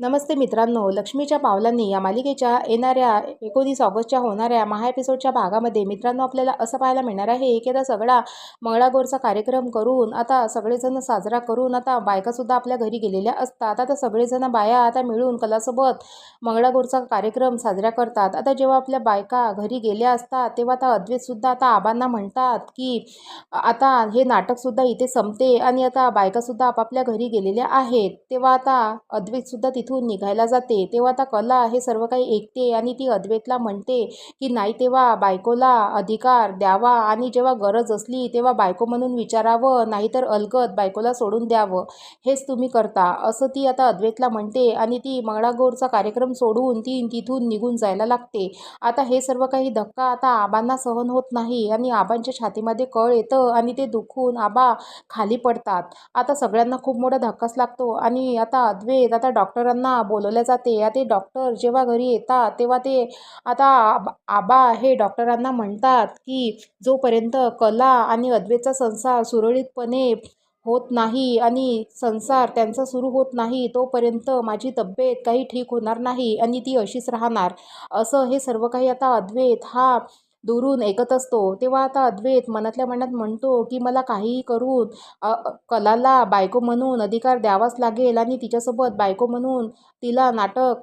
नमस्ते मित्रांनो लक्ष्मीच्या पावलांनी या मालिकेच्या येणाऱ्या एकोणीस ऑगस्टच्या होणाऱ्या महा एपिसोडच्या भागामध्ये मित्रांनो आपल्याला असं पाहायला मिळणार आहे की आता सगळा मंगळागौरचा कार्यक्रम करून आता सगळेजण साजरा करून आता बायकासुद्धा आपल्या घरी गेलेल्या असतात. आता सगळेजण बाया आता मिळून कलासोबत मंगळागौरचा कार्यक्रम साजरा करतात. आता जेव्हा आपल्या बायका घरी गेल्या असतात तेव्हा आता अद्वैतसुद्धा आता आबांना म्हणतात की आता हे नाटकसुद्धा इथे संपते आणि आता बायकासुद्धा आपापल्या घरी गेलेल्या आहेत. तेव्हा आता अद्वैतसुद्धा तिथून निघायला जाते. तेव्हा आता कला हे सर्व काही ऐकते आणि ती अद्वैतला म्हणते की नाही तेव्हा बायकोला अधिकार द्यावा आणि जेव्हा गरज असली तेव्हा बायको म्हणून विचारावं नाहीतर अलगद बायकोला सोडून द्यावं. हेच तुम्ही करता. असं ती आता अद्वैतला म्हणते आणि ती मंगळागौरचा कार्यक्रम सोडून ती तिथून निघून जायला लागते. आता हे सर्व काही धक्का आता आबांना सहन होत नाही आणि आबांच्या छातीमध्ये कळ येतं आणि ते दुखून आबा खाली पडतात. आता सगळ्यांना खूप मोठा धक्काच लागतो आणि आता अद्वैत आता डॉक्टरांना बोलवल्या जाते. आता ते डॉक्टर जेव्हा घरी येतात तेव्हा ते आता आब- आबा हे डॉक्टरांना म्हणतात की जोपर्यंत कला आणि अद्वैतचा संसार सुरळीतपणे होत नाही आणि संसार त्यांचा सुरू होत नाही तोपर्यंत माझी तब्येत काही ठीक होणार नाही आणि ती अशीच राहणार. असं हे सर्व काही आता अद्वैत हा दुरून ऐकत असतो तेव्हा आता अद्वैत मनातल्या मनात म्हणतो की मला काहीही करून कलाला बायको म्हणून अधिकार द्यावाच लागेल आणि तिच्यासोबत बायको म्हणून तिला नाटक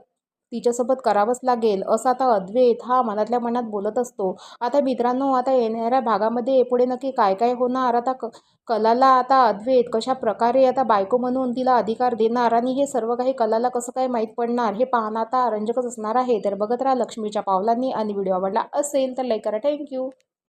तिच्यासोबत करावंच लागेल असं आता अद्वैत हा मनातल्या मनात बोलत असतो. आता मित्रांनो आता येणाऱ्या भागामध्ये पुढे नक्की काय काय होणार? आता क कलाला आता अद्वैत कशा प्रकारे आता बायको म्हणून तिला अधिकार देणार? आणि हे सर्व काही कलाला कसं काय माहीत पडणार? हे पाहणं आता रंजकच असणार आहे. तर बघत राहा लक्ष्मीच्या पावलांनी आणि व्हिडिओ आवडला असेल तर लाईक करा. थँक्यू